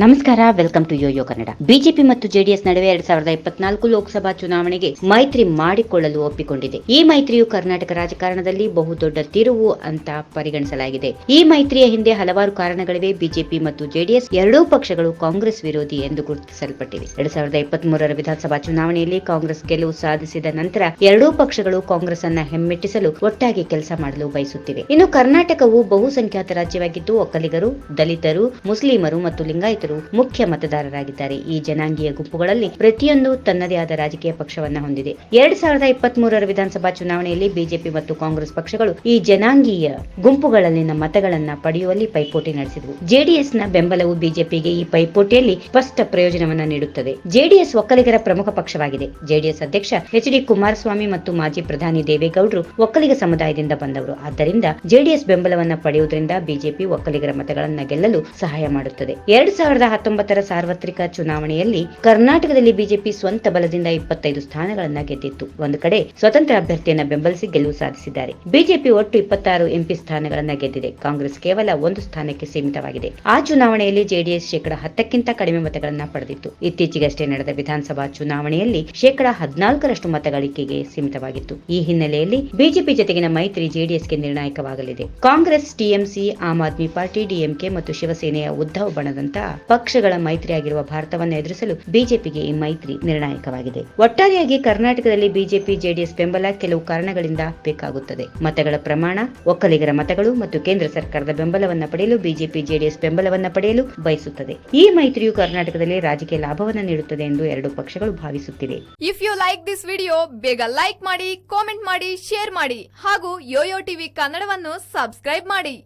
ನಮಸ್ಕಾರ welcome to Yoyo Kannada BJP ಮತ್ತು JDS ನಡುವೆ ಎರಡ್ ಸಾವಿರದ ಇಪ್ಪತ್ನಾಲ್ಕು ಲೋಕಸಭಾ ಚುನಾವಣೆಗೆ ಮೈತ್ರಿ ಮಾಡಿಕೊಳ್ಳಲು ಒಪ್ಪಿಕೊಂಡಿದೆ. ಈ ಮೈತ್ರಿಯು ಕರ್ನಾಟಕ ರಾಜಕಾರಣದಲ್ಲಿ ಬಹುದೊಡ್ಡ ತಿರುವು ಅಂತ ಪರಿಗಣಿಸಲಾಗಿದೆ. ಈ ಮೈತ್ರಿಯ ಹಿಂದೆ ಹಲವಾರು ಕಾರಣಗಳಿವೆ. ಬಿಜೆಪಿ ಮತ್ತು ಜೆಡಿಎಸ್ ಎರಡೂ ಪಕ್ಷಗಳು ಕಾಂಗ್ರೆಸ್ ವಿರೋಧಿ ಎಂದು ಗುರುತಿಸಲ್ಪಟ್ಟಿವೆ. ಎರಡ್ ಸಾವಿರದ ಇಪ್ಪತ್ಮೂರರ ವಿಧಾನಸಭಾ ಚುನಾವಣೆಯಲ್ಲಿ ಕಾಂಗ್ರೆಸ್ ಗೆಲುವು ಸಾಧಿಸಿದ ನಂತರ ಎರಡೂ ಪಕ್ಷಗಳು ಕಾಂಗ್ರೆಸ್ ಅನ್ನ ಹೆಮ್ಮೆಟ್ಟಿಸಲು ಒಟ್ಟಾಗಿ ಕೆಲಸ ಮಾಡಲು ಬಯಸುತ್ತಿವೆ. ಇನ್ನು ಕರ್ನಾಟಕವು ಬಹುಸಂಖ್ಯಾತ ರಾಜ್ಯವಾಗಿದ್ದು, ಒಕ್ಕಲಿಗರು, ದಲಿತರು, ಮುಸ್ಲಿಮರು ಮತ್ತು ಲಿಂಗಾಯತರು ಮುಖ್ಯ ಮತದಾರರಾಗಿದ್ದಾರೆ. ಈ ಜನಾಂಗೀಯ ಗುಂಪುಗಳಲ್ಲಿ ಪ್ರತಿಯೊಂದು ತನ್ನದೇ ಆದ ರಾಜಕೀಯ ಪಕ್ಷವನ್ನ ಹೊಂದಿದೆ. ಎರಡ್ ಸಾವಿರದ ಇಪ್ಪತ್ತ್ ಮೂರರ ವಿಧಾನಸಭಾ ಚುನಾವಣೆಯಲ್ಲಿ ಬಿಜೆಪಿ ಮತ್ತು ಕಾಂಗ್ರೆಸ್ ಪಕ್ಷಗಳು ಈ ಜನಾಂಗೀಯ ಗುಂಪುಗಳಲ್ಲಿನ ಮತಗಳನ್ನ ಪಡೆಯುವಲ್ಲಿ ಪೈಪೋಟಿ ನಡೆಸಿದವು. ಜೆಡಿಎಸ್ನ ಬೆಂಬಲವು ಬಿಜೆಪಿಗೆ ಈ ಪೈಪೋಟಿಯಲ್ಲಿ ಸ್ಪಷ್ಟ ಪ್ರಯೋಜನವನ್ನ ನೀಡುತ್ತದೆ. ಜೆಡಿಎಸ್ ಒಕ್ಕಲಿಗರ ಪ್ರಮುಖ ಪಕ್ಷವಾಗಿದೆ. ಜೆಡಿಎಸ್ ಅಧ್ಯಕ್ಷ ಎಚ್ ಡಿ ಕುಮಾರಸ್ವಾಮಿ ಮತ್ತು ಮಾಜಿ ಪ್ರಧಾನಿ ದೇವೇಗೌಡರು ಒಕ್ಕಲಿಗ ಸಮುದಾಯದಿಂದ ಬಂದವರು. ಆದ್ದರಿಂದ ಜೆಡಿಎಸ್ ಬೆಂಬಲವನ್ನ ಪಡೆಯುವುದರಿಂದ ಬಿಜೆಪಿ ಒಕ್ಕಲಿಗರ ಮತಗಳನ್ನ ಗೆಲ್ಲಲು ಸಹಾಯ ಮಾಡುತ್ತದೆ. ಎರಡ್ ಸಾವಿರದ ಹತ್ತೊಂಬತ್ತರ ಸಾರ್ವತ್ರಿಕ ಚುನಾವಣೆಯಲ್ಲಿ ಕರ್ನಾಟಕದಲ್ಲಿ ಬಿಜೆಪಿ ಸ್ವಂತ ಬಲದಿಂದ ಇಪ್ಪತ್ತೈದು ಸ್ಥಾನಗಳನ್ನ ಗೆದ್ದಿತ್ತು. ಒಂದು ಕಡೆ ಸ್ವತಂತ್ರ ಅಭ್ಯರ್ಥಿಯನ್ನ ಬೆಂಬಲಿಸಿ ಗೆಲುವು ಸಾಧಿಸಿದ್ದಾರೆ. ಬಿಜೆಪಿ ಒಟ್ಟು ಇಪ್ಪತ್ತಾರು ಎಂಪಿ ಸ್ಥಾನಗಳನ್ನ ಗೆದ್ದಿದೆ. ಕಾಂಗ್ರೆಸ್ ಕೇವಲ ಒಂದು ಸ್ಥಾನಕ್ಕೆ ಸೀಮಿತವಾಗಿದೆ. ಆ ಚುನಾವಣೆಯಲ್ಲಿ ಜೆಡಿಎಸ್ ಶೇಕಡ ಹತ್ತಕ್ಕಿಂತ ಕಡಿಮೆ ಮತಗಳನ್ನ ಪಡೆದಿತ್ತು. ಇತ್ತೀಚೆಗಷ್ಟೇ ನಡೆದ ವಿಧಾನಸಭಾ ಚುನಾವಣೆಯಲ್ಲಿ ಶೇಕಡ ಹದಿನಾಲ್ಕರಷ್ಟು ಮತಗಳಿಕೆಗೆ ಸೀಮಿತವಾಗಿತ್ತು. ಈ ಹಿನ್ನೆಲೆಯಲ್ಲಿ ಬಿಜೆಪಿ ಜೊತೆಗಿನ ಮೈತ್ರಿ ಜೆಡಿಎಸ್ಗೆ ನಿರ್ಣಾಯಕವಾಗಲಿದೆ. Congress TMC, Aam Aadmi Party, DMK ಮತ್ತು ಶಿವಸೇನೆಯ ಉದ್ಧವ ಬಣದಂತಹ ಪಕ್ಷಗಳ ಮೈತ್ರಿಯಾಗಿರುವ ಭಾರತವನ್ನು ಎದುರಿಸಲು ಬಿಜೆಪಿಗೆ ಈ ಮೈತ್ರಿ ನಿರ್ಣಾಯಕವಾಗಿದೆ. ಒಟ್ಟಾರೆಯಾಗಿ ಕರ್ನಾಟಕದಲ್ಲಿ ಬಿಜೆಪಿ, ಜೆಡಿಎಸ್ ಬೆಂಬಲ ಕೆಲವು ಕಾರಣಗಳಿಂದ ಬೇಕಾಗುತ್ತದೆ. ಮತಗಳ ಪ್ರಮಾಣ, ಒಕ್ಕಲಿಗರ ಮತಗಳು ಮತ್ತು ಕೇಂದ್ರ ಸರ್ಕಾರದ ಬೆಂಬಲವನ್ನು ಪಡೆಯಲು ಬಿಜೆಪಿ, ಜೆಡಿಎಸ್ ಬೆಂಬಲವನ್ನು ಪಡೆಯಲು ಬಯಸುತ್ತದೆ. ಈ ಮೈತ್ರಿಯು ಕರ್ನಾಟಕದಲ್ಲಿ ರಾಜಕೀಯ ಲಾಭವನ್ನು ನೀಡುತ್ತದೆ ಎಂದು ಎರಡು ಪಕ್ಷಗಳು ಭಾವಿಸುತ್ತಿವೆ. If you like this video ಬೇಗ ಲೈಕ್ ಮಾಡಿ ಕಾಮೆಂಟ್ ಮಾಡಿ ಶೇರ್ ಮಾಡಿ ಹಾಗೂ ಯೋಯೋ ಟಿವಿ ಕನ್ನಡವನ್ನು ಸಬ್ಸ್ಕ್ರೈಬ್ ಮಾಡಿ.